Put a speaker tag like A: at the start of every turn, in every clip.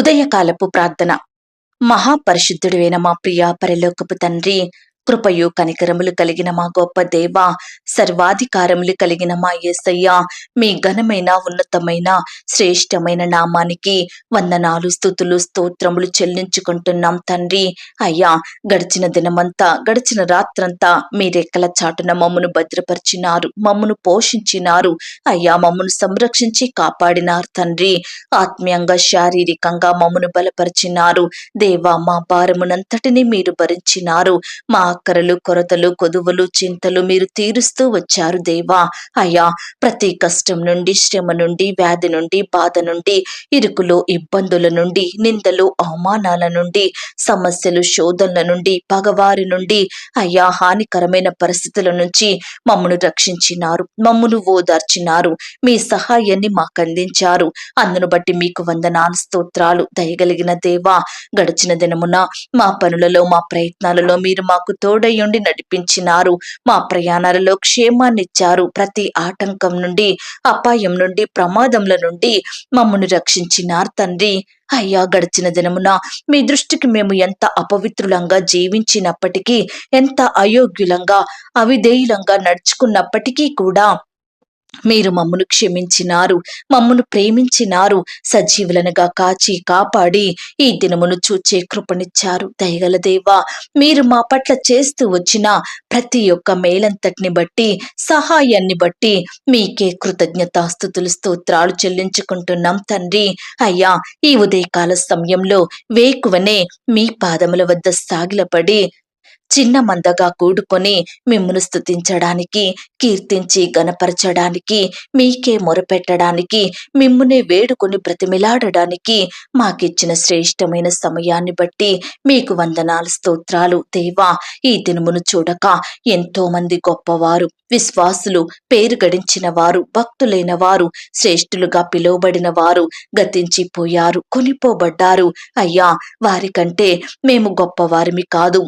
A: ఉదయకాలపు ప్రార్థన. మహాపరిశుద్ధుడైన మా ప్రియ పరలోకపు తండ్రి కృపయు కనికరములు కలిగిన మా గొప్ప దేవ సర్వాధికారములు కలిగిన మా యేసయ్య మీ ఘనమైన ఉన్నతమైన శ్రేష్టమైన నామానికి వందనాలు స్థుతులు స్తోత్రములు చెల్లించుకుంటున్నాం తండ్రి. అయ్యా గడిచిన దినమంతా గడిచిన రాత్రంతా మీ రెక్కల చాటున మమ్మను భద్రపరిచినారు మమ్మను పోషించినారు. అయ్యా మమ్మను సంరక్షించి కాపాడినారు తండ్రి. ఆత్మీయంగా శారీరకంగా మమ్మను బలపరిచినారు. దేవా మా భారమునంతటిని మీరు భరించినారు. మా అక్కరలు కొరతలు కొదువులు చింతలు మీరు తీరుస్తూ వచ్చారు దేవా. అయ్యా ప్రతి కష్టం నుండి శ్రమ నుండి వ్యాధి నుండి బాధ నుండి ఇరుకులు ఇబ్బందుల నుండి నిందలు అవమానాల నుండి సమస్యలు శోధనల నుండి పగవారి నుండి అయ్యా హానికరమైన పరిస్థితుల నుంచి మమ్మను రక్షించినారు మమ్మను ఓదార్చినారు మీ సహాయాన్ని మాకు అందించారు అందును బట్టి మీకు వందనాలు స్తోత్రాలు దయగలిగిన దేవా. గడిచిన దినమున మా పనులలో మా ప్రయత్నాలలో మీరు మాకు తోడయుండి నడిపించినారు. మా ప్రయాణాలలో క్షేమాన్నిచ్చారు. ప్రతి ఆటంకం నుండి అపాయం నుండి ప్రమాదముల నుండి మమ్మను రక్షించినారు తండ్రి. అయ్యా గడిచిన దినమున మీ దృష్టికి మేము ఎంత అపవిత్రులంగా జీవించినప్పటికీ ఎంత అయోగ్యులంగా అవిధేయులంగా నడుచుకున్నప్పటికీ కూడా మీరు మమ్మను క్షమించినారు మమ్మను ప్రేమించినారు సజీవులనుగా కాచి కాపాడి ఈ దినమును చూచే కృపనిచ్చారు. దయగల దేవా మీరు మా పట్ల చేస్తూ వచ్చిన ప్రతి ఒక్క మేలంతటిని బట్టి సహాయాన్ని బట్టి మీకే కృతజ్ఞతాస్థుతులు స్తోత్రాలు చెల్లించుకుంటున్నాం తండ్రి. అయ్యా ఈ ఉదయకాల సమయంలో వేకువనే మీ పాదముల వద్ద సాగిలపడి చిన్న మందగా కూడుకొని మిమ్మును స్తుతించడానికి కీర్తించి గనపరచడానికి మీకే మొరపెట్టడానికి మిమ్మునే వేడుకొని బ్రతిమిలాడడానికి మాకిచ్చిన శ్రేష్టమైన సమయాన్ని బట్టి మీకు వందనాలు స్తోత్రాలు. దేవా ఈ దినమును చూడక ఎంతో మంది గొప్పవారు విశ్వాసులు పేరు గడించిన వారు భక్తులైన వారు శ్రేష్ఠులుగా పిలువబడిన వారు గతించిపోయారు కొనిపోబడ్డారు. అయ్యా వారికంటే మేము గొప్పవారిమి కాదు.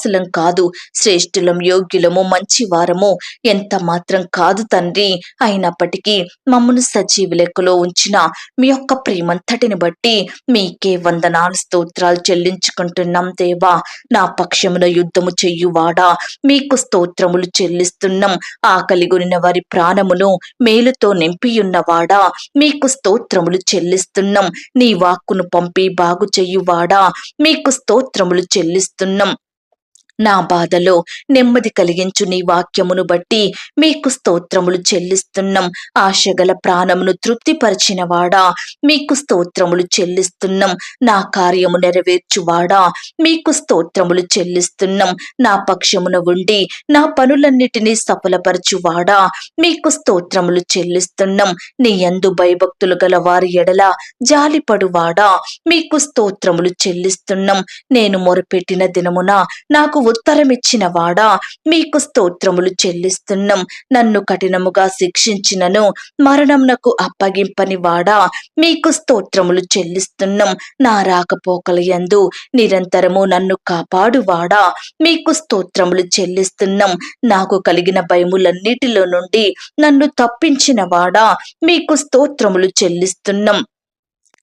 A: దాసులం కాదు. శ్రేష్ఠులం యోగ్యులము మంచి వారము ఎంత మాత్రం కాదు తండ్రి. అయినప్పటికీ మమ్మను సజీవ లెక్కలో ఉంచిన మీ యొక్క ప్రేమంతటిని బట్టి మీకే వందనాలు స్తోత్రాలు చెల్లించుకుంటున్నాం దేవా. నా పక్షమున యుద్ధము చెయ్యువాడా మీకు స్తోత్రములు చెల్లిస్తున్నాం. ఆకలిగొనిన వారి ప్రాణమును మేలుతో నింపియున్నవాడా? మీకు స్తోత్రములు చెల్లిస్తున్నాం. నీ వాక్కును పంపి బాగు చెయ్యువాడా మీకు స్తోత్రములు చెల్లిస్తున్నాం. నా బాధలో నెమ్మది కలిగించు నీ వాక్యమును బట్టి మీకు స్తోత్రములు చెల్లిస్తున్నాం. ఆశగల ప్రాణమును తృప్తిపరిచిన వాడా మీకు స్తోత్రములు చెల్లిస్తున్నాం. నా కార్యము నెరవేర్చువాడా? మీకు స్తోత్రములు చెల్లిస్తున్నాం. నా పక్షమున ఉండి నా పనులన్నిటినీ సఫలపరచువాడా? మీకు స్తోత్రములు చెల్లిస్తున్నాం. నీ యందు భయభక్తులు గల వారి ఎడల జాలిపడువాడా? మీకు స్తోత్రములు చెల్లిస్తున్నాం. నేను మొరపెట్టిన దినమున నాకు ఉత్తరమిచ్చిన వాడా? మీకు స్తోత్రములు చెల్లిస్తున్నాం. నన్ను కఠినముగా శిక్షించినను మరణంనకు అప్పగింపని వాడా? మీకు స్తోత్రములు చెల్లిస్తున్నాం. నా రాకపోకల యందు నిరంతరము నన్ను కాపాడువాడా? మీకు స్తోత్రములు చెల్లిస్తున్నాం. నాకు కలిగిన భయములన్నిటిలో నుండి నన్ను తప్పించిన వాడా? మీకు స్తోత్రములు చెల్లిస్తున్నాం.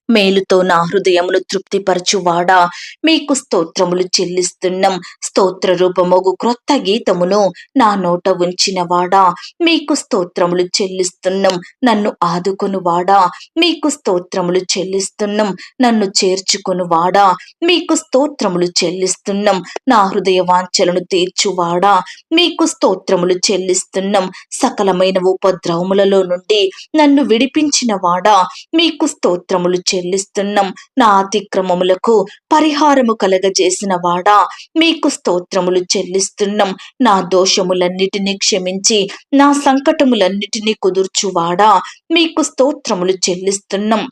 A: మేలుతో నా హృదయమును తృప్తిపరచువాడా? మీకు స్తోత్రములు చెల్లిస్తున్నాం. స్తోత్ర రూపమగు క్రొత్త గీతమును నా నోట ఉంచినవాడా? మీకు స్తోత్రములు చెల్లిస్తున్నాం. నన్ను ఆదుకొనువాడా? మీకు స్తోత్రములు చెల్లిస్తున్నాం. నన్ను చేర్చుకొనువాడా? మీకు స్తోత్రములు చెల్లిస్తున్నాం. నా హృదయ వాంఛలను తీర్చువాడా? మీకు స్తోత్రములు చెల్లిస్తున్నాం. సకలమైన ఉపద్రవములలో నుండి నన్ను విడిపించిన వాడా మీకు స్తోత్రములు చెల్లిస్తున్నాం. నా అతిక్రమములకు పరిహారము కలగజేసిన వాడా మీకు స్తోత్రములు చెల్లిస్తున్నాం. నా దోషములన్నిటినీ క్షమించి నా సంకటములన్నిటినీ కుదుర్చువాడా మీకు స్తోత్రములు చెల్లిస్తున్నాం.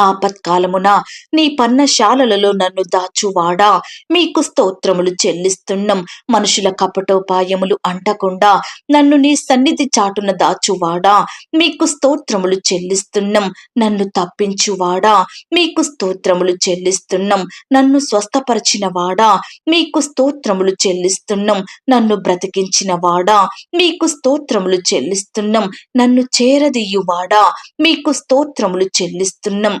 A: ఆపత్కాలమున నీ పన్నశాలలలో నన్ను దాచువాడా? మీకు స్తోత్రములు చెల్లిస్తున్నాం. మనుషుల కపటోపాయములు అంటకుండా నన్ను నీ సన్నిధి చాటున దాచువాడా? మీకు స్తోత్రములు చెల్లిస్తున్నాం. నన్ను తప్పించువాడా? మీకు స్తోత్రములు చెల్లిస్తున్నాం. నన్ను స్వస్థపరిచిన వాడా మీకు స్తోత్రములు చెల్లిస్తున్నాం. నన్ను బ్రతికించిన వాడా మీకు స్తోత్రములు చెల్లిస్తున్నాం. నన్ను చేరదీయువాడా? మీకు స్తోత్రములు చెల్లిస్తున్నాం.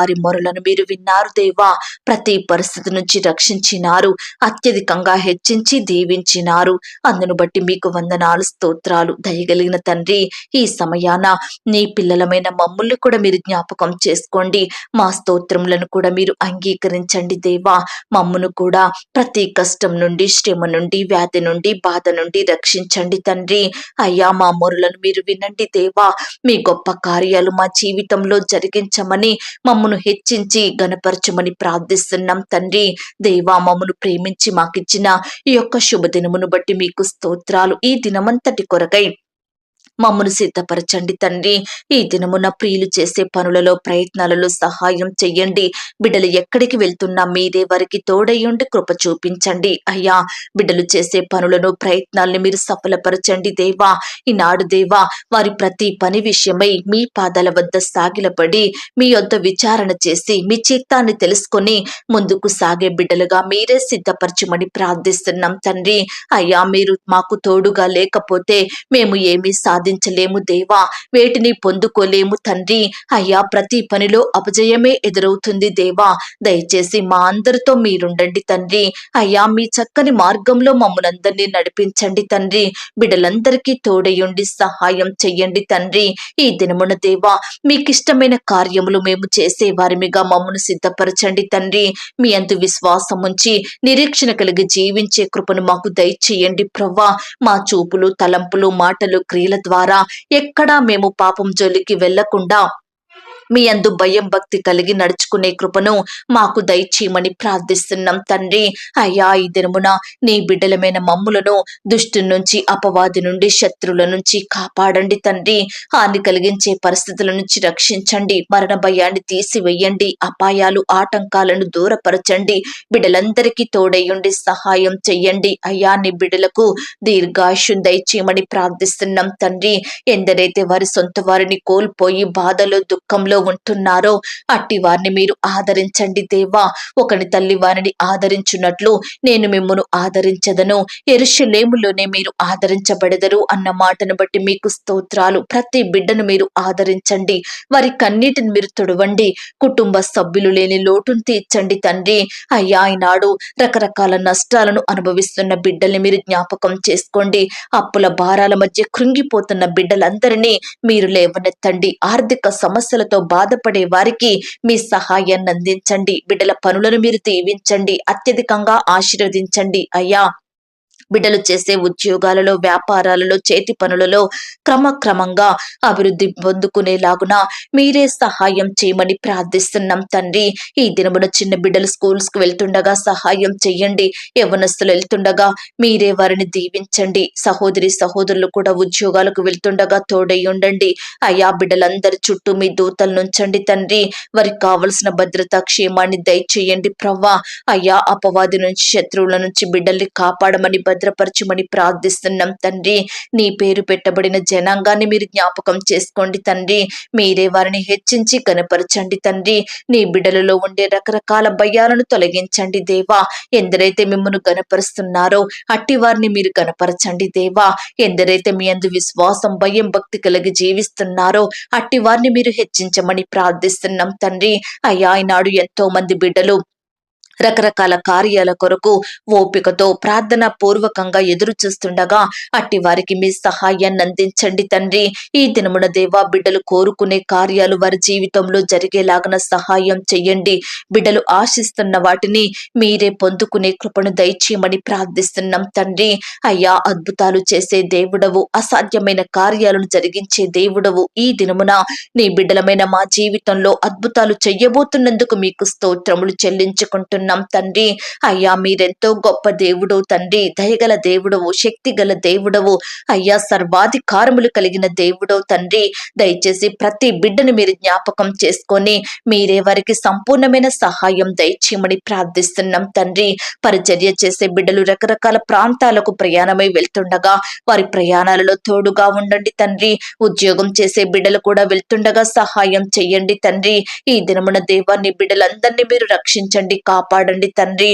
A: వారి మొరలను మీరు విన్నారు దేవా. ప్రతి పరిస్థితి నుంచి రక్షించినారు అత్యధికంగా హెచ్చించి దీవించినారు. అందును బట్టి మీకు వందనాలు స్తోత్రాలు దయగలిగిన తండ్రి. ఈ సమయాన నీ పిల్లలమైన మమ్ముల్ని కూడా మీరు జ్ఞాపకం చేసుకోండి. మా స్తోత్రములను కూడా మీరు అంగీకరించండి దేవా. మమ్మును కూడా ప్రతి కష్టం నుండి శ్రమ నుండి వ్యాధి నుండి బాధ నుండి రక్షించండి తండ్రి. అయ్యా మా మొరలను మీరు వినండి దేవా. మీ గొప్ప కార్యాలు మా జీవితంలో జరిగించమని మమ్మను హెచ్చించి గనపరచమని ప్రార్థిస్తున్నాం తండ్రి. దేవా మమ్మను ప్రేమించి మాకిచ్చిన ఈ యొక్క శుభదినమును బట్టి మీకు స్తోత్రాలు. ఈ దినమంతటి కొరకై మమ్మను సిద్ధపరచండి తండ్రి. ఈ దినమున ప్రియులు చేసే పనులలో ప్రయత్నాలలో సహాయం చెయ్యండి. బిడ్డలు ఎక్కడికి వెళ్తున్నా మీదే వారికి తోడయ్యుండి కృప చూపించండి. అయ్యా బిడ్డలు చేసే పనులను ప్రయత్నాల్ని మీరు సఫలపరచండి దేవా. ఈనాడు దేవా వారి ప్రతి పని విషయమై మీ పాదాల వద్ద సాగిలపడి మీ యొద్ద విచారణ చేసి మీ చిత్తాన్ని తెలుసుకొని ముందుకు సాగే బిడ్డలుగా మీరే సిద్ధపరచమని ప్రార్థిస్తున్నాం తండ్రి. అయ్యా మీరు మాకు తోడుగా లేకపోతే మేము ఏమీ సాధించలేము దేవా. వేటిని పొందుకోలేము తండ్రి. అయ్యా ప్రతి పనిలో అపజయమే ఎదురవుతుంది దేవా. దయచేసి మా అందరితో మీరుండండి తండ్రి. అయ్యా మీ చక్కని మార్గంలో మమ్మల్ందరినీ నడిపించండి తండ్రి. బిడ్డలందరికీ తోడయుండి సహాయం చెయ్యండి తండ్రి. ఈ దినమున దేవా మీకిష్టమైన కార్యములు మేము చేసే వారిమిగా మమ్మను సిద్ధపరచండి తండ్రి. మీ అందు విశ్వాసం ఉంచి నిరీక్షణ కలిగి జీవించే కృపను మాకు దయచేయండి ప్రవ్వా. మా చూపులు తలంపులు మాటలు క్రియల ద్వారా ఎక్కడా మేము పాపం జోలికి వెళ్ళకుండా మీ అందు భయం భక్తి కలిగి నడుచుకునే కృపను మాకు దయచేయమని ప్రార్థిస్తున్నాం తండ్రి. అయ్యా ఈ దినమున నీ బిడ్డలమైన మమ్ములను దుష్టు నుంచి అపవాది నుండి శత్రువుల నుంచి కాపాడండి తండ్రి. హాని కలిగించే పరిస్థితుల నుంచి రక్షించండి. మరణ భయాన్ని తీసివేయండి. అపాయాలు ఆటంకాలను దూరపరచండి. బిడ్డలందరికీ తోడయ్యుండి సహాయం చెయ్యండి. అయ్యా నీ బిడ్డలకు దీర్ఘాయుషు దయచేయమని ప్రార్థిస్తున్నాం తండ్రి. ఎందరైతే వారి సొంత వారిని కోల్పోయి బాధలో దుఃఖంలో ఉంటున్నారో. అట్టి వారిని మీరు ఆదరించండి దేవా. ఒకని తల్లి వారిని ఆదరించున్నట్లు నేను మిమ్మను ఆదరించదను. ఎరుషులేములోనే మీరు ఆదరించబడదరు అన్న మాటను బట్టి మీకు స్తోత్రాలు. ప్రతి బిడ్డను మీరు ఆదరించండి. వారి కన్నీటిని మీరు తుడవండి. కుటుంబ సభ్యులు లేని లోటును తీర్చండి తండ్రి. అయ్యా ఈనాడు రకరకాల నష్టాలను అనుభవిస్తున్న బిడ్డల్ని మీరు జ్ఞాపకం చేసుకోండి. అప్పుల భారాల మధ్య కృంగిపోతున్న బిడ్డలందరినీ మీరు లేవనెత్తండి. ఆర్థిక సమస్యలతో బాధపడే వారికి మీ సహాయాన్ని అందించండి. బిడ్డల పనులను మీరు దీవించండి. అత్యధికంగా ఆశీర్వదించండి. అయ్యా బిడ్డలు చేసే ఉద్యోగాలలో వ్యాపారాలలో చేతి పనులలో క్రమక్రమంగా అభివృద్ధి పొందుకునేలాగున మీరే సహాయం చేయమని ప్రార్థిస్తున్నాం తండ్రి. ఈ దినమున చిన్న బిడ్డలు స్కూల్స్కు వెళ్తుండగా సహాయం చేయండి యవనస్తులు వెళ్తుండగా మీరే వారిని దీవించండి. సహోదరి సహోదరులు కూడా ఉద్యోగాలకు వెళ్తుండగా తోడై ఉండండి. అయా బిడ్డలందరి చుట్టూ మీ దూతలు నుంచండి తండ్రి. వారికి కావలసిన భద్రత క్షేమాన్ని దయచేయండి ప్రవ్వా. అయ్యా అపవాది నుంచి శత్రువుల నుంచి బిడ్డల్ని కాపాడమని భద్రపరచమని ప్రార్థిస్తున్నాం తండ్రి. నీ పేరు పెట్టబడిన జనాంగాన్ని మీరు జ్ఞాపకం చేసుకోండి తండ్రి. మీరే వారిని హెచ్చించి కనపరచండి తండ్రి. నీ బిడ్డలలో ఉండే రకరకాల భయాలను తొలగించండి దేవా. ఎందరైతే మిమ్మల్ని కనపరుస్తున్నారో అట్టి వారిని మీరు కనపరచండి దేవా. ఎందరైతే మీ అందు విశ్వాసం భయం భక్తి కలిగి జీవిస్తున్నారో అట్టి వారిని మీరు హెచ్చించమని ప్రార్థిస్తున్నాం తండ్రి. అయ్యా ఈనాడు ఎంతో మంది బిడ్డలు రకరకాల కార్యాల కొరకు ఓపికతో ప్రార్థన పూర్వకంగా ఎదురు చూస్తుండగా అట్టి వారికి మీ సహాయాన్ని అందించండి తండ్రి. ఈ దినమున దేవా బిడ్డలు కోరుకునే కార్యాలు వారి జీవితంలో జరిగేలాగన సహాయం చెయ్యండి. బిడ్డలు ఆశిస్తున్న వాటిని మీరే పొందుకునే కృపను దయచేయమని ప్రార్థిస్తున్నాం తండ్రి. అయ్యా అద్భుతాలు చేసే దేవుడవు అసాధ్యమైన కార్యాలను జరిగించే దేవుడవు ఈ దినమున. నీ బిడ్డలమైన మా జీవితంలో అద్భుతాలు చెయ్యబోతున్నందుకు మీకు స్తోత్రములు చెల్లించుకుంటున్నాం. ప్రార్థిస్తున్నాం తండ్రి. అయ్యా మీరెంతో గొప్ప దేవుడు తండ్రి. దయగల దేవుడవు శక్తి గల దేవుడవు. అయ్యా సర్వాధికారములు కలిగిన దేవుడవు తండ్రి. దయచేసి ప్రతి బిడ్డను మీరు జ్ఞాపకం చేసుకొని మీరే వారికి సంపూర్ణమైన సహాయం దయచేయమని ప్రార్థిస్తున్నాం తండ్రి. పరిచర్య చేసే బిడ్డలు రకరకాల ప్రాంతాలకు ప్రయాణమై వెళ్తుండగా వారి ప్రయాణాలలో తోడుగా ఉండండి తండ్రి. ఉద్యోగం చేసే బిడ్డలు కూడా వెళ్తుండగా సహాయం చెయ్యండి తండ్రి. ఈ దినమున దేవాన్ని బిడ్డలందరినీ మీరు రక్షించండి కాపాడండి తండ్రి.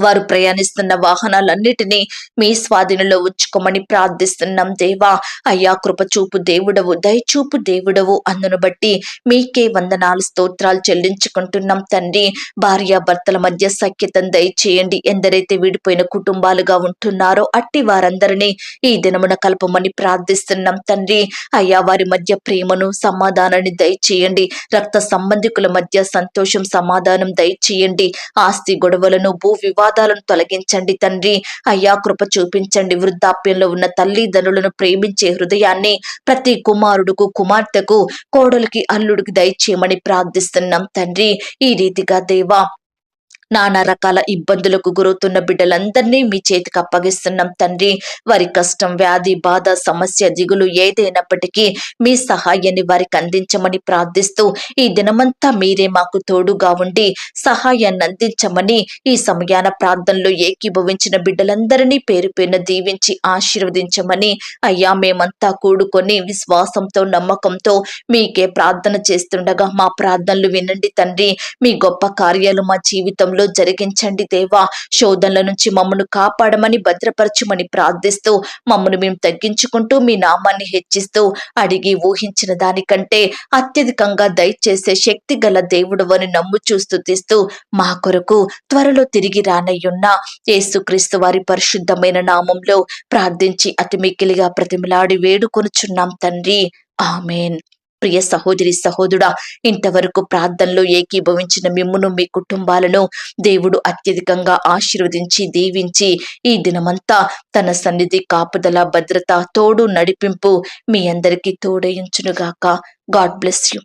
A: వారు ప్రయాణిస్తున్న వాహనాలన్నిటినీ మీ స్వాధీనంలో ఉంచుకోమని ప్రార్థిస్తున్నాం దేవా. అయ్యా కృపచూపు దేవుడవు దయచూపు దేవుడవు. అందును బట్టి మీకే వందనాలు స్తోత్రాలు చెల్లించుకుంటున్నాం తండ్రి. భార్యాభర్తల మధ్య సఖ్యతను దయచేయండి. ఎందరైతే విడిపోయిన కుటుంబాలుగా ఉంటున్నారో అట్టి వారందరినీ ఈ దినమున కలపమని ప్రార్థిస్తున్నాం తండ్రి. అయ్యా వారి మధ్య ప్రేమను సమాధానాన్ని దయచేయండి. రక్త సంబంధికుల మధ్య సంతోషం సమాధానం దయచేయండి. ఆస్తి గొడవలను భూ వివాదాలను తొలగించండి తండ్రి. అయ్యా కృప చూపించండి. వృద్ధాప్యంలో ఉన్న తల్లిదండ్రులను ప్రేమించే హృదయాన్ని ప్రతి కుమారుడుకు కుమార్తెకు కోడలికి అల్లుడికి దయచేయమని ప్రార్థిస్తున్నాం తండ్రి. ఈ రీతిగా దేవా నానా రకాల ఇబ్బందులకు గురవుతున్న బిడ్డలందరినీ మీ చేతికి అప్పగిస్తున్నాం తండ్రి. వారి కష్టం వ్యాధి బాధ సమస్య దిగులు ఏదైనప్పటికీ మీ సహాయాన్ని వారికి అందించమని ప్రార్థిస్తూ ఈ దినమంతా మీరే మాకు తోడుగా ఉండి సహాయాన్ని అందించమని ఈ సమయాన ప్రార్థనలో ఏకీభవించిన బిడ్డలందరినీ పేరు పేరున దీవించి ఆశీర్వదించమని అయ్యా మేమంతా కూడుకొని విశ్వాసంతో నమ్మకంతో మీకే ప్రార్థన చేస్తుండగా మా ప్రార్థనలు వినండి తండ్రి. మీ గొప్ప కార్యాలు మా జీవితంలో జరిగించండి దేవా. శోధనల నుంచి మమ్మను కాపాడమని భద్రపరచమని ప్రార్థిస్తూ మమ్మను మేము తగ్గించుకుంటూ మీ నామాన్ని హెచ్చిస్తూ అడిగి ఊహించిన దానికంటే అత్యధికంగా దయచేసే శక్తి గల దేవుడు అని నమ్ము చూస్తూ తీస్తూ మా కొరకు త్వరలో తిరిగి రానయ్యున్న యేసుక్రీస్తు వారి పరిశుద్ధమైన నామంలో ప్రార్థించి అతి మిక్కిలిగా ప్రతిమలాడి వేడుకొనుచున్నాం తండ్రి. ఆమెన్. ప్రియ సహోదరి సహోదరుడా ఇంతవరకు ప్రార్థనలో ఏకీభవించిన మిమ్మును మీ కుటుంబాలను దేవుడు అత్యధికంగా ఆశీర్వదించి దీవించి ఈ దినమంతా తన సన్నిధి కాపుదల భద్రత తోడు నడిపింపు మీ అందరికీ తోడయించునుగాక. God bless you.